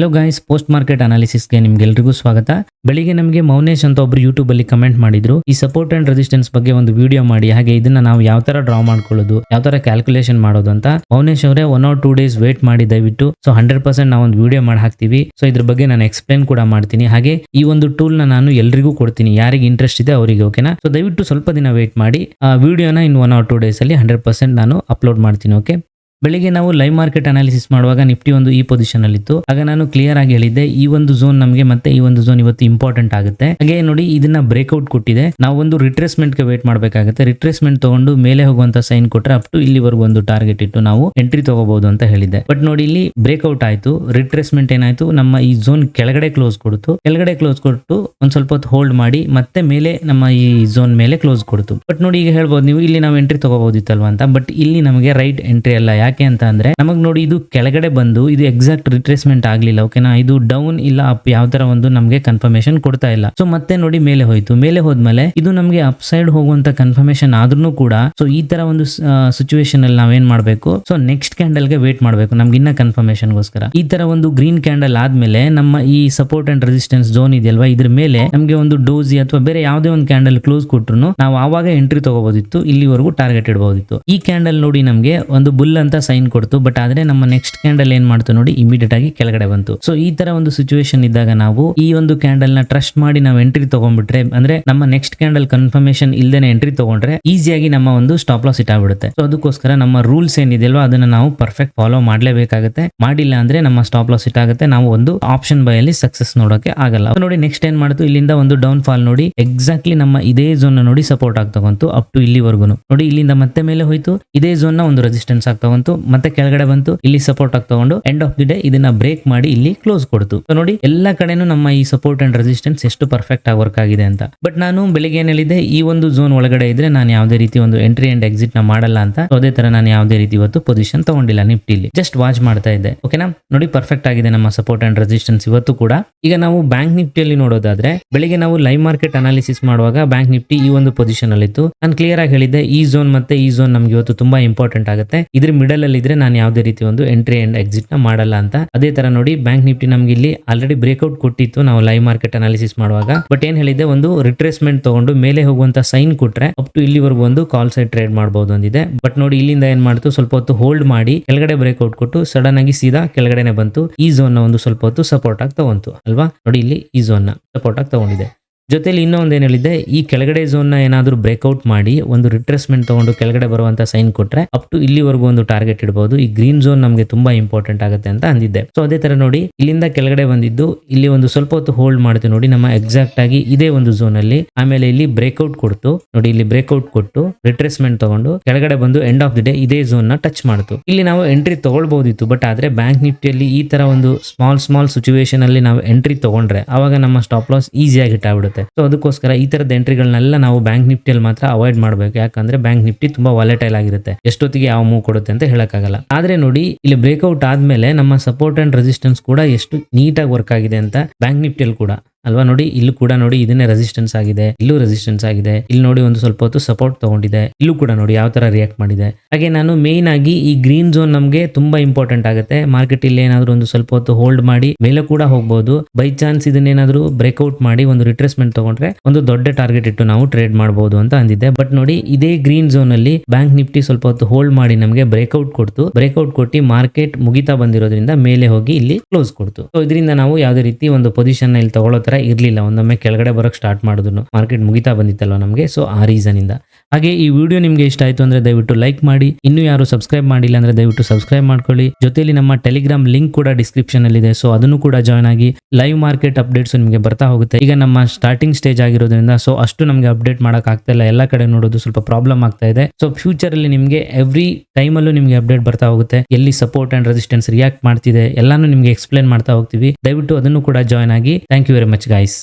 Hello guys post market ಅನಾಲಿಸಿಸ್ಗೆ ನಿಮ್ಗೆಲ್ರಿಗೂ ಸ್ವಾಗತ. ಬೆಳಿಗ್ಗೆ ನಮಗೆ ಮೌನೇಶ್ ಅಂತ ಒಬ್ರು ಯೂಟ್ಯೂಬ್ ಅಲ್ಲಿ ಕಮೆಂಟ್ ಮಾಡಿದ್ರು. ಈ ಸಪೋರ್ಟ್ ಅಂಡ್ ರೆಸಿಸ್ಟೆನ್ಸ್ ಬಗ್ಗೆ ಒಂದು ವಿಡಿಯೋ ಮಾಡಿ, ಹಾಗೆ ಇದನ್ನ ನಾವು ಯಾವ ತರ ಡ್ರಾ ಮಾಡ್ಕೊಳ್ಳೋದು, ಯಾವ ತರ ಕ್ಯಾಲ್ಕುಲೇಷನ್ ಮಾಡೋದು ಅಂತ ಮೌನೇಶ್ ಅವರೇ one or two days wait ಮಾಡಿ ದಯವಿಟ್ಟು. ಸೊ ಹಂಡ್ರೆಡ್ ಪರ್ಸೆಂಟ್ ನಾವು ಒಂದು ವಿಡಿಯೋ ಮಾಡಿ ಹಾಕ್ತೀವಿ. ಸೊ ಇದ್ರ ಬಗ್ಗೆ ನಾನು ಎಕ್ಸ್ಪ್ಲೇನ್ ಕೂಡ ಮಾಡ್ತೀನಿ. ಹಾಗೆ ಈ ಒಂದು ಟೂಲ್ನ ನಾನು ಎಲ್ರಿಗೂ ಕೊಡ್ತೀನಿ. ಯಾರಿಗೆ ಇಂಟ್ರೆಸ್ಟ್ ಇದೆ ಅವರಿಗೆ ಓಕೆನಾ ಸೊ ದಯವಿಟ್ಟು ಸ್ವಲ್ಪ ದಿನ ವೇಟ್ ಮಾಡಿ. ಆ ವಿಡಿಯೋನ in one or two days ಅಲ್ಲಿ ಹಂಡ್ರೆಡ್ ಪರ್ಸೆಂಟ್ ನಾನು ಅಪ್ಲೋಡ್ ಮಾಡ್ತೀನಿ ಓಕೆ ಬೆಳಿಗ್ಗೆ ನಾವು ಲೈವ್ ಮಾರ್ಕೆಟ್ ಅನಾಲಿಸಿಸ್ ಮಾಡುವಾಗ ನಿಫ್ಟಿ ಒಂದು ಈ ಪೊಸಿಷನ್ ಅಲ್ಲಿ ಇತ್ತು ಆಗ ನಾನು ಕ್ಲಿಯರ್ ಆಗಿ ಹೇಳಿದ್ದೆ, ಈ ಒಂದು ಝೋನ್ ನಮಗೆ ಮತ್ತೆ ಈ ಒಂದು ಝೋನ್ ಇವತ್ತು ಇಂಪಾರ್ಟೆಂಟ್ ಆಗುತ್ತೆ. ಹಾಗೆ ನೋಡಿ, ಇದನ್ನ ಬ್ರೇಕ್ಔಟ್ ಕೊಟ್ಟಿದೆ. ನಾವು ಒಂದು ರಿಟ್ರೇಸ್ಮೆಂಟ್ಗೆ ವೇಟ್ ಮಾಡಬೇಕಾಗುತ್ತೆ. ರಿಟ್ರೇಸ್ಮೆಂಟ್ ತಗೊಂಡು ಮೇಲೆ ಹೋಗುವಂತ ಸೈನ್ ಕೊಟ್ರೆ ಅಪ್ ಟು ಇಲ್ಲಿವರೆಗೂ ಒಂದು ಟಾರ್ಗೆಟ್ ಇಟ್ಟು ನಾವು ಎಂಟ್ರಿ ತಗೋಬಹುದು ಅಂತ ಹೇಳಿದ್ದೆ. ಬಟ್ ನೋಡಿ, ಇಲ್ಲಿ ಬ್ರೇಕ್ಔಟ್ ಆಯ್ತು. ರಿಟ್ರೇಸ್ಮೆಂಟ್ ಏನಾಯ್ತು? ನಮ್ಮ ಈ ಝೋನ್ ಕೆಳಗಡೆ ಕ್ಲೋಸ್ ಕೊಡ್ತು. ಕೆಳಗಡೆ ಕ್ಲೋಸ್ ಕೊಟ್ಟು ಒಂದ್ ಸ್ವಲ್ಪ ಹೊತ್ತು ಹೋಲ್ಡ್ ಮಾಡಿ, ಮತ್ತೆ ಮೇಲೆ ನಮ್ಮ ಈ ಝೋನ್ ಮೇಲೆ ಕ್ಲೋಸ್ ಕೊಡ್ತು. ಬಟ್ ನೋಡಿ, ಈಗ ಹೇಳ್ಬೋದು ನೀವು, ಇಲ್ಲಿ ನಾವು ಎಂಟ್ರಿ ತಗೋಬಹುದಿತ್ತಲ್ವಾ ಅಂತ. ಬಟ್ ಇಲ್ಲಿ ನಮಗೆ ರೈಟ್ ಎಂಟ್ರಿ ಅಲ್ಲ. ಯಾಕೆ ಅಂತ ಅಂದ್ರೆ ನಮಗ್ ನೋಡಿ ಇದು ಕೆಳಗಡೆ ಬಂದು ಇದು ಎಕ್ಸಾಕ್ಟ್ ರಿಟ್ರೇಸ್ಮೆಂಟ್ ಆಗ್ಲಿಲ್ಲ ಓಕೆನಾ ಇದು ಡೌನ್ ಇಲ್ಲ ಅಪ್ ಯಾವ ತರ ಒಂದು ನಮಗೆ ಕನ್ಫರ್ಮೇಶನ್ ಕೊಡ್ತಾ ಇಲ್ಲ. ಸೊ ಮತ್ತೆ ನೋಡಿ ಮೇಲೆ ಹೋಯ್ತು. ಮೇಲೆ ಹೋದ್ಮೇಲೆ ಇದು ನಮಗೆ ಅಪ್ ಸೈಡ್ ಹೋಗುವಂತ ಕನ್ಫರ್ಮೇಶನ್ ಆದ್ರೂ ಕೂಡ ಸೊ ಈ ತರ ಒಂದು ಸಿಚುವೇಶನ್ ಅಲ್ಲಿ ನಾವೇನ್ ಮಾಡ್ಬೇಕು? ಸೊ ನೆಕ್ಸ್ಟ್ ಕ್ಯಾಂಡಲ್ಗೆ ವೇಟ್ ಮಾಡಬೇಕು, ನಮ್ಗೆ ಇನ್ನ ಕನ್ಫರ್ಮೇಶನ್ ಗೋಸ್ಕರ ಈ ತರ ಒಂದು ಗ್ರೀನ್ ಕ್ಯಾಂಡಲ್ ಆದ್ಮೇಲೆ ನಮ್ಮ ಈ ಸಪೋರ್ಟ್ ಅಂಡ್ ರೆಸಿಸ್ಟೆನ್ಸ್ ಝೋನ್ ಇದೆಯಲ್ವಾ? ಇದ್ರ ಮೇಲೆ ನಮಗೆ ಒಂದು ಡೋಸಿ ಅಥವಾ ಬೇರೆ ಯಾವುದೇ ಒಂದು ಕ್ಯಾಂಡಲ್ ಕ್ಲೋಸ್ ಕೊಟ್ರು ನಾವು ಆವಾಗ ಎಂಟ್ರಿ ತಗೋಬಹುದಿತ್ತು ಇಲ್ಲಿವರೆಗೂ ಟಾರ್ಗೆಟ್ ಇಡಬಹುದಿತ್ತು ಈ ಕ್ಯಾಂಡಲ್ ನೋಡಿ ನಮಗೆ ಒಂದು ಬುಲ್ ಅಂತ ಸೈನ್ ಕೊಡ್ತು ಬಟ್ ಆದ್ರೆ ನಮ್ಮ ನೆಕ್ಸ್ಟ್ ಕ್ಯಾಂಡಲ್ ಏನ್ ಮಾಡ್ತು ನೋಡಿ ಇಮಿಡಿಯೇಟ್ ಆಗಿ ಕೆಳಗಡೆ ಬಂತು. ಸೊ ಈ ತರ ಒಂದು ಸಿಚುವೇಶನ್ ಇದ್ದಾಗ ನಾವು ಈ ಒಂದು ಕ್ಯಾಂಡಲ್ನ ಟ್ರಸ್ಟ್ ಮಾಡಿ ನಾವು ಎಂಟ್ರಿ ತಗೊಂಡ್ಬಿಟ್ರೆ, ಅಂದ್ರೆ ನಮ್ಮ ನೆಕ್ಸ್ಟ್ ಕ್ಯಾಂಡಲ್ ಕನ್ಫರ್ಮೇಶನ್ ಇಲ್ದೇನೆ ಎಂಟ್ರಿ ತಗೊಂಡ್ರೆ ಈಸಿಯಾಗಿ ನಮ್ಮ ಒಂದು ಸ್ಟಾಪ್ ಲಾಸ್ ಇಟ್ ಆಗ್ಬಿಡುತ್ತೆ. ಸೊ ಅದಕ್ಕೋಸ್ಕರ ನಮ್ಮ ರೂಲ್ಸ್ ಏನಿದೆಯಲ್ವಾ, ಅದನ್ನ ನಾವು ಪರ್ಫೆಕ್ಟ್ ಫಾಲೋ ಮಾಡಲೇಬೇಕಾಗುತ್ತೆ. ಮಾಡಿಲ್ಲ ಅಂದ್ರೆ ನಮ್ಮ ಸ್ಟಾಪ್ ಲಾಸ್ ಇಟ್ ಆಗುತ್ತೆ, ನಾವು ಒಂದು ಆಪ್ಷನ್ ಬೈ ಅಲ್ಲಿ ಸಕ್ಸಸ್ ನೋಡೋಕೆ ಆಗಲ್ಲ. ನೋಡಿ ನೆಕ್ಸ್ಟ್ ಏನ್ ಮಾಡ್ತು, ಇಲ್ಲಿಂದ ಒಂದು ಡೌನ್ ಫಾಲ್ ನೋಡಿ ಎಕ್ಸಾಕ್ಟ್ಲಿ ನಮ್ಮ ಇದೇ ಝೋನ್ ನೋಡಿ ಸಪೋರ್ಟ್ ಆಗ್ತಾ ಅಪ್ ಟು ಇಲ್ಲಿವರೆಗೂ ನೋಡಿ, ಇಲ್ಲಿಂದ ಮತ್ತೆ ಮೇಲೆ ಹೋಯ್ತು, ಇದೇ ಝೋನ್ನ ಒಂದು ರೆಸಿಸ್ಟೆನ್ಸ್ ಆಗ್ತಾ ಬಂತು, ಮತ್ತೆ ಕೆಳಗಡೆ ಬಂತು, ಇಲ್ಲಿ ಸಪೋರ್ಟ್ ಆಗಿ ತಗೊಂಡು ಎಂಡ್ ಆಫ್ ದಿ ಡೇ ಇದನ್ನ ಬ್ರೇಕ್ ಮಾಡಿ ಇಲ್ಲಿ ಕ್ಲೋಸ್ ಕೊಡ್ತು. ನೋಡಿ, ಎಲ್ಲಾ ಕಡೆನೂ ನಮ್ಮ ಈ ಸಪೋರ್ಟ್ ಅಂಡ್ ರೆಸಿಸ್ಟೆನ್ಸ್ ಎಷ್ಟು ಪರ್ಫೆಕ್ಟ್ ಆಗಿ ವರ್ಕ್ ಆಗಿದೆ ಅಂತ. ಬಟ್ ನಾನು ಬೆಳಿಗ್ಗೆ ಏನ್ ಈ ಒಂದು ಝೋನ್ ಒಳಗಡೆ ಇದ್ರೆ ನಾನು ಯಾವುದೇ ರೀತಿ ಒಂದು ಎಂಟ್ರಿ ಅಂಡ್ ಎಕ್ಸಿಟ್ನ ಮಾಡಲ್ಲ ಅಂತ. ಅದೇ ತರ ನಾನು ಯಾವುದೇ ರೀತಿ ಇವತ್ತು ಪೊಸಿಷನ್ ತಗೊಂಡಿಲ್ಲ ನಿಫ್ಟಿಲಿ ಜಸ್ಟ್ ವಾಚ್ ಮಾಡ್ತಾ ಇದ್ದೆ. ಓಕೆನಾ ನೋಡಿ ಪರ್ಫೆಕ್ಟ್ ಆಗಿದೆ ನಮ್ಮ ಸಪೋರ್ಟ್ ಅಂಡ್ ರೆಸಿಸ್ಟೆನ್ಸ್ ಇವತ್ತು ಕೂಡ. ಈಗ ನಾವು ಬ್ಯಾಂಕ್ ನಿಫ್ಟಿಯಲ್ಲಿ ನೋಡೋದಾದ್ರೆ, ಬೆಳಿಗ್ಗೆ ನಾವು ಲೈವ್ ಮಾರ್ಕೆಟ್ ಅನಾಲಿಸಿಸ್ ಮಾಡುವಾಗ ಬ್ಯಾಂಕ್ ನಿಫ್ಟಿ ಈ ಒಂದು ಪೊಸಿಷನ್ ಅಲ್ಲಿ ಇತ್ತು ನಾನು ಕ್ಲಿಯರ್ ಆಗಿ ಹೇಳಿದ್ದೆ, ಈ ಝೋನ್ ಮತ್ತೆ ಈ ಝೋನ್ ನಮ್ಗೆ ಇವತ್ತು ತುಂಬಾ ಇಂಪಾರ್ಟೆಂಟ್ ಆಗುತ್ತೆ. ಇದ್ರ ಮಿಡಲ್ ಇದ್ರೆ ನಾನು ಯಾವುದೇ ರೀತಿ ಒಂದು ಎಂಟ್ರಿ ಅಂಡ್ ಎಕ್ಸಿಟ್ನ ಮಾಡಲ್ಲ ಅಂತ. ಅದೇ ತರ ನೋಡಿ ಬ್ಯಾಂಕ್ ನಿಫ್ಟಿ ನಮ್ಗೆ ಇಲ್ಲಿ ಆಲ್ರೆಡಿ ಬ್ರೇಕ್ಔಟ್ ಕೊಟ್ಟಿತ್ತು. ನಾವು ಲೈವ್ ಮಾರ್ಕೆಟ್ ಅನಾಲಿಸಿಸ್ ಮಾಡುವಾಗ. ಬಟ್ ಏನ್ ಹೇಳಿದ್ದೆ, ಒಂದು ರಿಟ್ರೇಸ್ಮೆಂಟ್ ತಗೊಂಡು ಮೇಲೆ ಹೋಗುವಂತ ಸೈನ್ ಕೊಟ್ರೆ ಅಪ್ ಟು ಇಲ್ಲಿವರೆಗೂ ಒಂದು ಕಾಲ್ ಸೈಡ್ ಟ್ರೇಡ್ ಮಾಡಬಹುದು ಅಂದಿದೆ. ಬಟ್ ನೋಡಿ, ಇಲ್ಲಿಂದ ಏನ್ ಮಾಡ್ತು, ಸ್ವಲ್ಪ ಹೊತ್ತು ಹೋಲ್ಡ್ ಮಾಡಿ, ಕೆಳಗಡೆ ಬ್ರೇಕ್ಔಟ್ ಕೊಟ್ಟು ಸಡನ್ ಆಗಿ ಸೀದಾ ಕೆಳಗಡೆನೆ ಬಂತು. ಈ ಝೋನ್ನ ಒಂದು ಸ್ವಲ್ಪ ಹೊತ್ತು ಸಪೋರ್ಟ್ ಆಗಿ ತಗೊಂತು, ಅಲ್ವಾ? ನೋಡಿ, ಇಲ್ಲಿ ಈ ಝೋನ್ನ ಸಪೋರ್ಟ್ ಆಗಿ ತಗೊಂಡಿದೆ. ಜೊತೆಲಿ ಇನ್ನೊಂದು ಏನು ಹೇಳಿದ್ದೆ, ಈ ಕೆಳಗಡೆ ಝೋನ್ನ ಏನಾದರೂ ಬ್ರೇಕ್ಔಟ್ ಮಾಡಿ, ಒಂದು ರಿಟ್ರೆಸ್ಮೆಂಟ್ ತೊಗೊಂಡು ಕೆಳಗಡೆ ಬರುವಂತ ಸೈನ್ ಕೊಟ್ರೆ ಅಪ್ ಟು ಇಲ್ಲಿವರೆಗೂ ಒಂದು ಟಾರ್ಗೆಟ್ ಇಡಬಹುದು ಈ ಗ್ರೀನ್ ಝೋನ್ ನಮಗೆ ತುಂಬಾ ಇಂಪಾರ್ಟೆಂಟ್ ಆಗುತ್ತೆ ಅಂತ ಅಂದಿದ್ದೆ. ಸೊ ಅದೇ ತರ ನೋಡಿ, ಇಲ್ಲಿಂದ ಕೆಳಗಡೆ ಬಂದಿದ್ದು, ಇಲ್ಲಿ ಒಂದು ಸ್ವಲ್ಪ ಹೊತ್ತು ಹೋಲ್ಡ್ ಮಾಡ್ತೀವಿ ನೋಡಿ, ನಮ್ಮ ಎಕ್ಸಾಕ್ಟ್ ಆಗಿ ಇದೇ ಒಂದು ಝೋನ್ ಅಲ್ಲಿ. ಆಮೇಲೆ ಇಲ್ಲಿ ಬ್ರೇಕ್ಔಟ್ ಕೊಡ್ತು. ನೋಡಿ, ಇಲ್ಲಿ ಬ್ರೇಕ್ಔಟ್ ಕೊಟ್ಟು ರಿಟ್ರೆಸ್ಮೆಂಟ್ ತಗೊಂಡು ಕೆಳಗಡೆ ಬಂದು ಎಂಡ್ ಆಫ್ ದಿ ಡೇ ಇದೇ ಝೋನ್ನ ಟಚ್ ಮಾಡ್ತು. ಇಲ್ಲಿ ನಾವು ಎಂಟ್ರಿ ತಗೊಳ್ಬಹುದಿತ್ತು ಬಟ್ ಆದ್ರೆ ಬ್ಯಾಂಕ್ ನಿಫ್ಟಿಯಲ್ಲಿ ಈ ತರ ಒಂದು ಸ್ಮಾಲ್ ಸ್ಮಾಲ್ ಸಿಚುವೇಶನ್ ಅಲ್ಲಿ ನಾವು ಎಂಟ್ರಿ ತಗೊಂಡ್ರೆ, ಅವಾಗ ನಮ್ಮ ಸ್ಟಾಪ್ ಲಾಸ್ ಈಸಿಯಾಗಿ ಹಿಟ್ ಆಗ್ಬಿಡುತ್ತೆ. ಸೊ ಅದಕ್ಕೋಸ್ಕರ ಈ ತರದ ಎಂಟ್ರಿಗಳನ್ನೆಲ್ಲ ನಾವು ಬ್ಯಾಂಕ್ ನಿಫ್ಟಿಯಲ್ಲಿ ಮಾತ್ರ ಅವಾಯ್ಡ್ ಮಾಡಬೇಕು. ಯಾಕಂದ್ರೆ ಬ್ಯಾಂಕ್ ನಿಫ್ಟಿ ತುಂಬಾ ವಾಲೆಟೈಲ್ ಆಗಿರುತ್ತೆ. ಎಷ್ಟೊತ್ತಿಗೆ ಯಾವ ಮೂವ್ ಕೊಡುತ್ತೆ ಅಂತ ಹೇಳಕ್ಕಾಗಲ್ಲ. ಆದ್ರೆ ನೋಡಿ, ಇಲ್ಲಿ ಬ್ರೇಕ್ಔಟ್ ಆದ್ಮೇಲೆ ನಮ್ಮ ಸಪೋರ್ಟ್ ಅಂಡ್ ರೆಸಿಸ್ಟೆನ್ಸ್ ಕೂಡ ಎಷ್ಟು ನೀಟಾಗಿ ವರ್ಕ್ ಆಗಿದೆ ಅಂತ ಬ್ಯಾಂಕ್ ನಿಫ್ಟಿಯಲ್ಲಿ ಕೂಡ. ಅಲ್ವಾ? ನೋಡಿ, ಇಲ್ಲೂ ಕೂಡ ನೋಡಿ, ಇದನ್ನೇ ರೆಸಿಸ್ಟೆನ್ಸ್ ಆಗಿದೆ, ಇಲ್ಲೂ ರೆಸಿಸ್ಟೆನ್ಸ್ ಆಗಿದೆ, ಇಲ್ಲಿ ನೋಡಿ ಒಂದು ಸ್ವಲ್ಪ ಹೊತ್ತು ಸಪೋರ್ಟ್ ತಗೊಂಡಿದೆ, ಇಲ್ಲೂ ಕೂಡ ನೋಡಿ ಯಾವ ತರ ರಿಯಾಕ್ಟ್ ಮಾಡಿದೆ. ಹಾಗೆ ನಾನು ಮೇನ್ ಆಗಿ ಈ ಗ್ರೀನ್ ಝೋನ್ ನಮಗೆ ತುಂಬಾ ಇಂಪಾರ್ಟೆಂಟ್ ಆಗುತ್ತೆ. ಮಾರ್ಕೆಟ್ ಇಲ್ಲಿ ಏನಾದ್ರು ಒಂದು ಸ್ವಲ್ಪ ಹೊತ್ತು ಹೋಲ್ಡ್ ಮಾಡಿ, ಮೇಲೆ ಕೂಡ ಹೋಗಬಹುದು ಬೈ ಚಾನ್ಸ್ ಇದನ್ನೇನಾದ್ರೂ ಬ್ರೇಕ್ಔಟ್ ಮಾಡಿ, ಒಂದು ರಿಟ್ರೆಸ್ಮೆಂಟ್ ತಗೊಂಡ್ರೆ ಒಂದು ದೊಡ್ಡ ಟಾರ್ಗೆಟ್ ಇಟ್ಟು ನಾವು ಟ್ರೇಡ್ ಮಾಡಬಹುದು ಅಂತ ಅಂದಿದ್ದೆ. ಬಟ್ ನೋಡಿ, ಇದೇ ಗ್ರೀನ್ ಝೋನ್ ಅಲ್ಲಿ ಬ್ಯಾಂಕ್ ನಿಫ್ಟಿ ಸ್ವಲ್ಪ ಹೊತ್ತು ಹೋಲ್ಡ್ ಮಾಡಿ ನಮಗೆ ಬ್ರೇಕ್ಔಟ್ ಕೊಡ್ತು. ಬ್ರೇಕ್ಔಟ್ ಕೊಟ್ಟು ಮಾರ್ಕೆಟ್ ಮುಗಿತಾ ಬಂದಿರೋದ್ರಿಂದ ಮೇಲೆ ಹೋಗಿ ಇಲ್ಲಿ ಕ್ಲೋಸ್ ಕೊಡ್ತು. ಸೊ ಇದರಿಂದ ನಾವು ಯಾವುದೇ ರೀತಿ ಒಂದು ಪೊಸಿಷನ್ ಇಲ್ಲಿ ತಗೊಳ್ಳೋ ತರ ಇರ್ಲಿಲ್ಲ. ಒಂದೊಮ್ಮೆ ಕೆಳಗಡೆ ಬರೋಕ್ ಸ್ಟಾರ್ಟ್ ಮಾಡಿದ್ರು ಮಾರ್ಕೆಟ್ ಮುಗಿತಾ ಬಂದಿತ್ತಲ್ವ ನಮಗೆ? ಸೊ ಆ ರೀಸನ್ ಇಂದ. ಹಾಗೆ ಈ ವಿಡಿಯೋ ನಿಮ್ಗೆ ಇಷ್ಟ ಆಯ್ತು ಅಂದ್ರೆ ದಯವಿಟ್ಟು ಲೈಕ್ ಮಾಡಿ. ಇನ್ನು ಯಾರು ಸಬ್ಸ್ಕ್ರೈಬ್ ಮಾಡಿಲ್ಲ ಅಂದ್ರೆ ದಯವಿಟ್ಟು ಸಬ್ಸ್ಕ್ರೈಬ್ ಮಾಡ್ಕೊಳ್ಳಿ. ಜೊತೆಯಲ್ಲಿ ನಮ್ಮ ಟೆಲಿಗ್ರಾಮ್ ಲಿಂಕ್ ಕೂಡ ಡಿಸ್ಕ್ರಿಪ್ಷನ್ ಅಲ್ಲಿ ಇದೆ. ಸೊ ಅದನ್ನು ಕೂಡ ಜಾಯ್ನ್ ಆಗಿ ಲೈವ್ ಮಾರ್ಕೆಟ್ ಅಪ್ಡೇಟ್ಸ್ ನಿಮಗೆ ಬರ್ತಾ ಹೋಗುತ್ತೆ. ಈಗ ನಮ್ಮ ಸ್ಟಾರ್ಟಿಂಗ್ ಸ್ಟೇಜ್ ಆಗಿರೋದ್ರಿಂದ ಸೊ ಅಷ್ಟು ನಮಗೆ ಅಪ್ಡೇಟ್ ಮಾಡಕ್ ಆಗ್ತಾ ಇಲ್ಲ. ಎಲ್ಲ ಕಡೆ ನೋಡೋದು ಸ್ವಲ್ಪ ಪ್ರಾಬ್ಲಮ್ ಆಗ್ತಾ ಇದೆ. ಸೊ ಫ್ಯೂಚರ್ ಅಲ್ಲಿ ನಿಮಗೆ ಎವ್ರಿ ಟೈಮ್ ಅಲ್ಲೂ ನಿಮಗೆ ಅಪ್ಡೇಟ್ ಬರ್ತಾ ಹೋಗುತ್ತೆ. ಎಲ್ಲಿ ಸಪೋರ್ಟ್ ಅಂಡ್ ರೆಸಿಸ್ಟೆನ್ಸ್ ರಿಯಾಕ್ಟ್ ಮಾಡ್ತಿದೆ, ಎಲ್ಲಾನು ನಿಮಗೆ ಎಕ್ಸ್ಪ್ಲೇನ್ ಮಾಡ್ತಾ ಹೋಗ್ತೀವಿ. ದಯವಿಟ್ಟು ಅದನ್ನು ಕೂಡ ಜಾಯ್ನ್ ಆಗಿ. Thank you very much guys